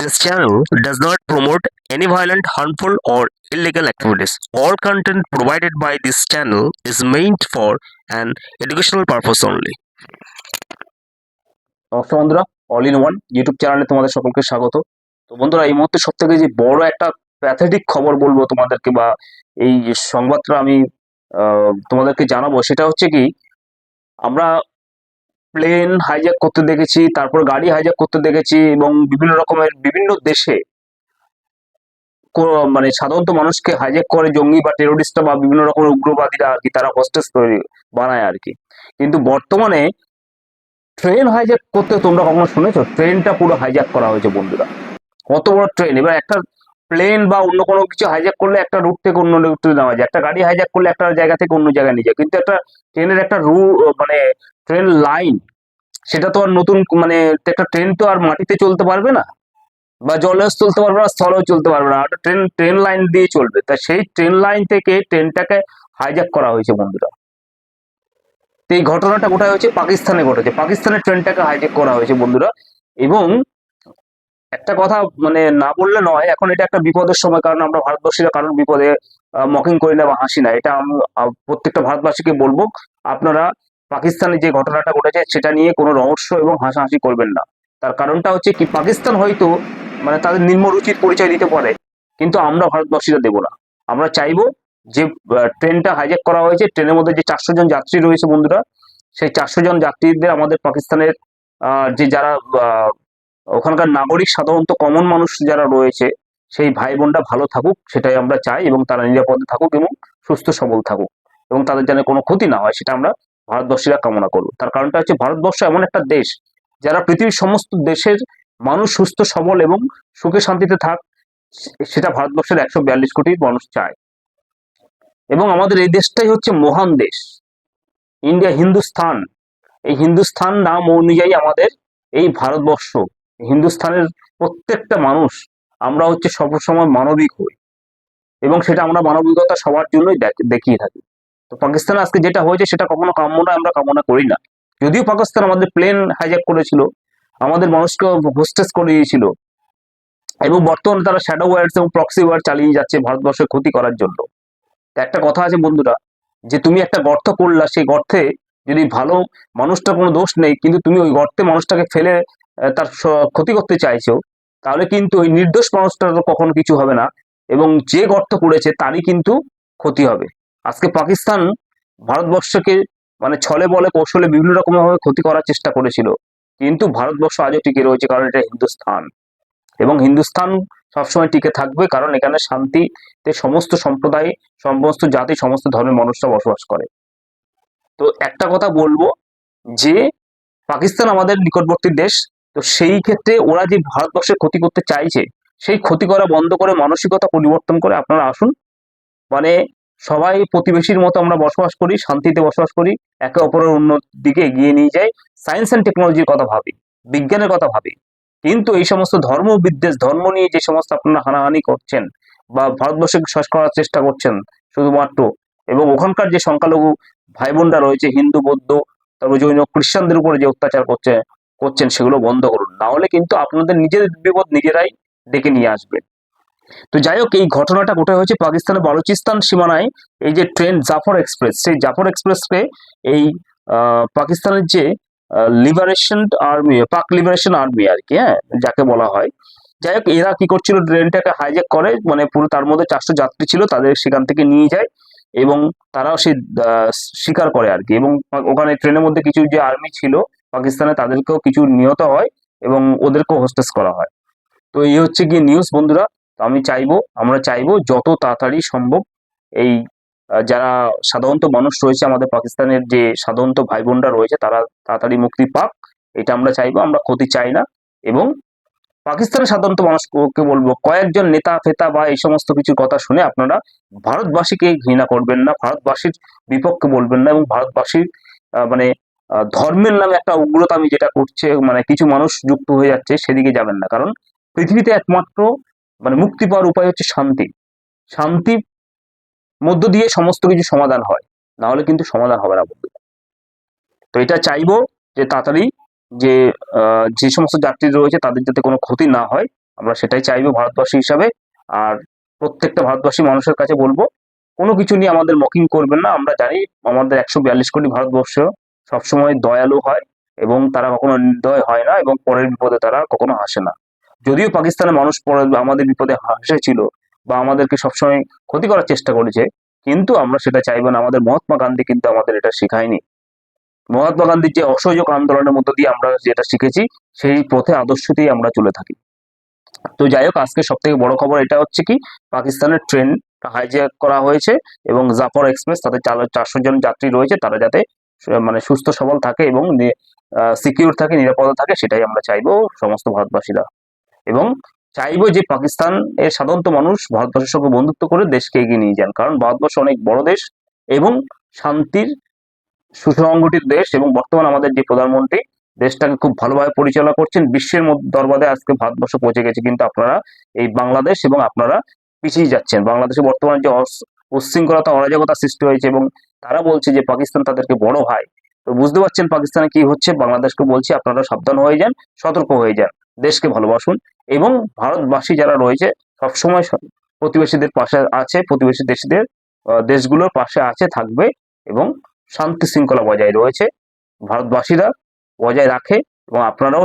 This channel does not promote any violent, harmful, or illegal activities. All content provided by this channel is meant for an educational purpose only. নমস্কার বন্ধুরা all in one YouTube চ্যানেলে তোমাদের সকলকে স্বাগত তো বন্ধুরা এই মুহূর্তে সব থেকে যে বড় একটা প্যাথেটিক খবর বলব তোমাদেরকে বা এই সংবাদটা আমি তোমাদেরকে জানাব সেটা হচ্ছে কি আমরা প্লেন হাইজ্যাক করতে দেখেছি, তারপর গাড়ি হাইজ্যাক করতে দেখেছি এবং বিভিন্ন রকমের বিভিন্ন দেশে মানে সাধারণত মানুষকে হাইজ্যাক করে জঙ্গি বা টেরোরিস্টরা বা বিভিন্ন রকমের উগ্রবাদীরা আর কি তারা হোস্টেস তৈরি বানায় আর কি। কিন্তু বর্তমানে ট্রেন হাইজ্যাক করতে তোমরা কখনো শুনেছো? ট্রেনটা পুরো হাইজ্যাক করা হয়েছে বন্ধুরা। কত বড় ট্রেন এবার একটা প্লেন বা অন্য কোনো কিছু হাইজ্যাক করলে একটা রুট থেকে অন্য রুটে নেওয়া যায়। একটা গাড়ি হাইজ্যাক করলে একটা জায়গা থেকে অন্য জায়গায় নিয়ে যায়। কিন্তু একটা ট্রেনের একটা রু মানে ট্রেন লাইন সেটা তো আর নতুন মানে একটা ট্রেন তো আর মাটিতে চলতে পারবে না বা জলে চলতে পারবে না, স্থলেও চলতে পারবে না। একটা ট্রেন ট্রেন লাইন দিয়ে চলবে। তা সেই ট্রেন লাইন থেকে ট্রেনটাকে হাইজ্যাক করা হয়েছে বন্ধুরা। এই ঘটনাটা কোথায় হয়েছে? পাকিস্তানে ঘটেছে। পাকিস্তানের ট্রেনটাকে হাইজ্যাক করা হয়েছে বন্ধুরা। এবং একটা কথা মানে না বললে নয়, এখন এটা একটা বিপদের সময়, কারণ আমরা ভারতবর্ষীরা কারোর বিপদে মকিং করি না বা হাসি না। এটা আমি প্রত্যেকটা ভারতবাসীকে বলব, আপনারা পাকিস্তানে যে ঘটনাটা ঘটেছে, সেটা নিয়ে কোনো রহস্য এবং হাসাহাসি করবেন না। তার কারণটা হচ্ছে কি, পাকিস্তান হয়তো মানে তাদের নিম্নরুচির পরিচয় দিতে পারে, কিন্তু আমরা ভারতবাসীরা দেব না। আমরা চাইব যে ট্রেনটা হাইজ্যাক করা হয়েছে, ট্রেনের মধ্যে যে চারশো জন যাত্রী রয়েছে বন্ধুরা, সেই চারশো জন যাত্রীদের আমাদের পাকিস্তানের যে যারা ওখানকার নাগরিক সাধারণত কমন মানুষ যারা রয়েছে, সেই ভাই বোনটা ভালো থাকুক, সেটাই আমরা চাই এবং তারা নিরাপদে থাকুক এবং সুস্থ সবল থাকুক এবং তাদের যেন কোনো ক্ষতি না হয়, সেটা আমরা ভারতবর্ষীরা কামনা করব। তার কারণটা হচ্ছে ভারতবর্ষ এমন একটা দেশ, যারা পৃথিবীর সমস্ত দেশের মানুষ সুস্থ, সবল এবং সুখে শান্তিতে থাক, সেটা ভারতবর্ষের একশো বিয়াল্লিশ কোটি মানুষ চায়। এবং আমাদের এই দেশটাই হচ্ছে মহান দেশ ইন্ডিয়া হিন্দুস্থান এই হিন্দুস্থান নাম অনুযায়ী আমাদের এই ভারতবর্ষ। হিন্দুস্থানের প্রত্যেকটা মানুষ আমরা হচ্ছে সবসময় মানবিক হই। এবং সেটা আমরা মানবিকতা সবার জন্যই দেখ- দেখিয়ে থাকি। তো পাকিস্তান আজকে যেটা হয়েছে সেটা কখনো কাম্য নয়, আমরা কামনা করি না। যদিও পাকিস্তান আমাদের প্লেন হাইজ্যাক করেছিল, আমাদের মানুষকে হোস্টেস করে দিয়েছিল, এবং বর্তমানে তারা শ্যাডো ওয়ার্ডস এবং প্রক্সি ওয়ার চালিয়ে যাচ্ছে ভারতবর্ষের ক্ষতি করার জন্য। একটা কথা আছে বন্ধুরা, যে তুমি একটা গর্ত করলা, সেই গর্তে যদি ভালো মানুষটার কোনো দোষ নেই, কিন্তু তুমি ওই গর্তে মানুষটাকে ফেলে তার ক্ষতি করতে চাইছো তাহলে কিন্তু ওই নির্দোষ মানুষটার কখনো কিছু হবে না এবং যে গর্ত করেছে তারই কিন্তু ক্ষতি হবে। আজকে পাকিস্তান ভারতবর্ষকে মানে ছলে বলে কৌশলে বিভিন্ন রকমভাবে ক্ষতি করার চেষ্টা করেছিল, কিন্তু ভারতবর্ষ আজও টিকে রয়েছে কারণ এটা হিন্দুস্থান। এবং হিন্দুস্থান সবসময় টিকে থাকবে কারণ এখানে শান্তিতে সমস্ত সম্প্রদায়, সমস্ত জাতি, সমস্ত ধর্মের মানুষরা বসবাস করে। তো একটা কথা বলব যে, পাকিস্তান আমাদের নিকটবর্তী দেশ তো সেই ক্ষেত্রে ওরা যে ভারতবর্ষের ক্ষতি করতে চাইছে, সেই ক্ষতি করা বন্ধ করে মানসিকতা পরিবর্তন করে আপনারা আসুন। মানে সবাই প্রতিবেশীর মতো আমরা বসবাস করি, শান্তিতে বসবাস করি, একে অপরের উন্নত দিকে এগিয়ে নিয়ে যাই সায়েন্স অ্যান্ড টেকনোলজির কথা ভাবি, বিজ্ঞানের কথা ভাবি। কিন্তু এই সমস্ত ধর্ম বিদ্বেষ, ধর্ম নিয়ে যে সমস্ত আপনারা হানাহানি করছেন বা ভারতবর্ষকে শেষ করার চেষ্টা করছেন শুধুমাত্র, এবং ওখানকার যে সংখ্যালঘু ভাই বোনরা রয়েছে, হিন্দু, বৌদ্ধ, তারপর জৈন, খ্রিস্টানদের উপরে যে অত্যাচার করছে করছেন সেগুলো বন্ধ করুন। না হলে কিন্তু আপনাদের নিজেদের বিপদ নিজেরাই ডেকে নিয়ে আসবেন তো যাই হোক, এই ঘটনাটা কোথায় হয়েছে পাকিস্তানের বালুচিস্তান সীমানায়। এই যে ট্রেন জাফর এক্সপ্রেস, সেই জাফর এক্সপ্রেসকে এই পাকিস্তানের যে liberation army, Pak liberation army আর কি হ্যাঁ যাকে বলা হয়। যাই হোক, এরা কি করছিল, ট্রেনটাকে হাইজ্যাক করে মানে পুরো তার মধ্যে চারশো যাত্রী ছিল, তাদের সেখান থেকে নিয়ে যায় এবং তারাও সে স্বীকার করে আর কি। এবং ওখানে ট্রেনের মধ্যে কিছু যে আর্মি ছিল পাকিস্তানে তাদেরকেও কিছু নিহত হয় এবং ওদেরকেও হোস্টেস করা হয়। তো এই হচ্ছে গিয়ে নিউজ বন্ধুরা। তো আমি চাইব, আমরা চাইব যত তাড়াতাড়ি সম্ভব এই যারা সাধারণত মানুষ রয়েছে আমাদের পাকিস্তানের যে সাধারণত ভাই বোনরা রয়েছে তারা তাড়াতাড়ি মুক্তি পাক, এটা আমরা চাইব, আমরা ক্ষতি চাই না। এবং পাকিস্তানের সাধারণত মানুষকে বলব, কয়েকজন নেতা ফেতা বা এই সমস্ত কিছুর কথা শুনে আপনারা ভারতবাসীকে ঘৃণা করবেন না, ভারতবাসীর বিপক্ষে বলবেন না এবং ভারতবাসীর মানে ধর্মের নামে একটা উগ্রতামি যেটা করছে মানে কিছু মানুষ যুক্ত হয়ে যাচ্ছে, সেদিকে যাবেন না। কারণ পৃথিবীতে একমাত্র মানে মুক্তি পাওয়ার উপায় হচ্ছে শান্তি। শান্তি মধ্য দিয়ে সমস্ত কিছু সমাধান হয়। না হলে কিন্তু সমাধান হবে না বন্ধু তো এটা চাইব যে তাড়াতাড়ি যে যে সমস্ত যাত্রী রয়েছে, তাদের যাতে কোনো ক্ষতি না হয়, আমরা সেটাই চাইব ভারতবাসী হিসাবে। আর প্রত্যেকটা ভারতবাসী মানুষের কাছে বলব, কোনো কিছু নিয়ে আমাদের মকিং করবেন না। আমরা জানি আমাদের একশো বিয়াল্লিশ কোটি ভারতবর্ষ সবসময় দয়ালু হয় এবং তারা কখনো নির্দয় হয় না এবং পরের বিপদে তারা কখনো হাসে না। যদিও পাকিস্তানের মানুষ আমাদের বিপদে হাসেছিল বা আমাদেরকে সবসময় ক্ষতি করার চেষ্টা করেছে, কিন্তু আমরা সেটা চাইব না। আমাদের মহাত্মা গান্ধী কিন্তু আমাদের এটা শেখায়নি। মহাত্মা গান্ধীর যে অসহযোগ আন্দোলনের মধ্য দিয়ে আমরা যেটা শিখেছি, সেই পথে আদর্শ দিয়ে আমরা চলে থাকি। তো যাই হোক, আজকে সব থেকে বড় খবর এটা হচ্ছে কি, পাকিস্তানের ট্রেন হাইজ্যাক করা হয়েছে এবং জাফর এক্সপ্রেস তাতে চারশো জন যাত্রী রয়েছে, তারা যাতে মানে সুস্থ, সবল থাকে এবং সিকিউর থাকে, নিরাপদ থাকে, সেটাই আমরা চাইব সমস্ত ভারতবাসীরা। এবং চাইব যে পাকিস্তান এর সাধারণত মানুষ ভারতবর্ষের সঙ্গে বন্ধুত্ব করে দেশকে এগিয়ে নিয়ে যান। কারণ ভারতবর্ষ অনেক বড় দেশ এবং শান্তির সুসংগঠিত দেশ এবং বর্তমান আমাদের যে প্রধানমন্ত্রী, দেশটাকে খুব ভালোভাবে পরিচালনা করছেন। বিশ্বের দরবারে আজকে ভারতবর্ষ পৌঁছে গেছে। কিন্তু আপনারা এই বাংলাদেশ এবং আপনারা পিছিয়ে যাচ্ছেন। বাংলাদেশে বর্তমানে যে উচ্ছৃঙ্খলতা, অরাজকতা সৃষ্টি হয়েছে এবং তারা বলছে যে পাকিস্তান তাদেরকে বড় ভাই। তো বুঝতে পারছেন পাকিস্তানে কি হচ্ছে? বাংলাদেশকে বলছি আপনারা সাবধান হয়ে যান, সতর্ক হয়ে যান, দেশকে ভালোবাসুন এবং ভারতবাসী যারা রয়েছে সবসময় প্রতিবেশীদের পাশে আছে, প্রতিবেশী দেশদের দেশগুলোর পাশে আছে, থাকবে এবং শান্তি শৃঙ্খলা বজায় রয়েছে। ভারতবাসীরা বজায় রাখে এবং আপনারাও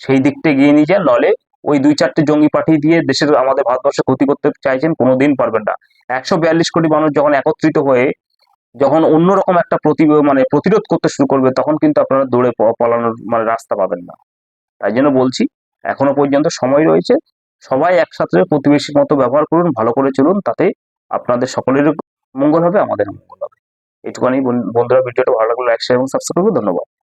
সেই দিকটা এগিয়ে নিয়ে যান, নলে ওই দুই চারটে জঙ্গি পাঠিয়ে দিয়ে দেশের, আমাদের ভারতবর্ষে ক্ষতি করতে চাইছেন, কোনোদিন পারবেন না। একশো বিয়াল্লিশ কোটি মানুষ যখন একত্রিত হয়ে যখন অন্যরকম একটা প্রতি মানে প্রতিরোধ করতে শুরু করবে, তখন কিন্তু আপনারা দৌড়ে পালানোর মানে রাস্তা পাবেন না। তাই জন্য বলছি, এখনও পর্যন্ত সময় রয়েছে। সবাই একসাথে প্রতিবেশীর মতো ব্যবহার করুন, ভালো করে চলুন, তাতে আপনাদের সকলের মঙ্গল হবে, আমাদের মঙ্গল হবে। এটুখানি বন- বন্ধুরা, ভিডিওটা ভালো লাগলে লাইক শেয়ার এবং সাবস্ক্রাইব করবে ধন্যবাদ।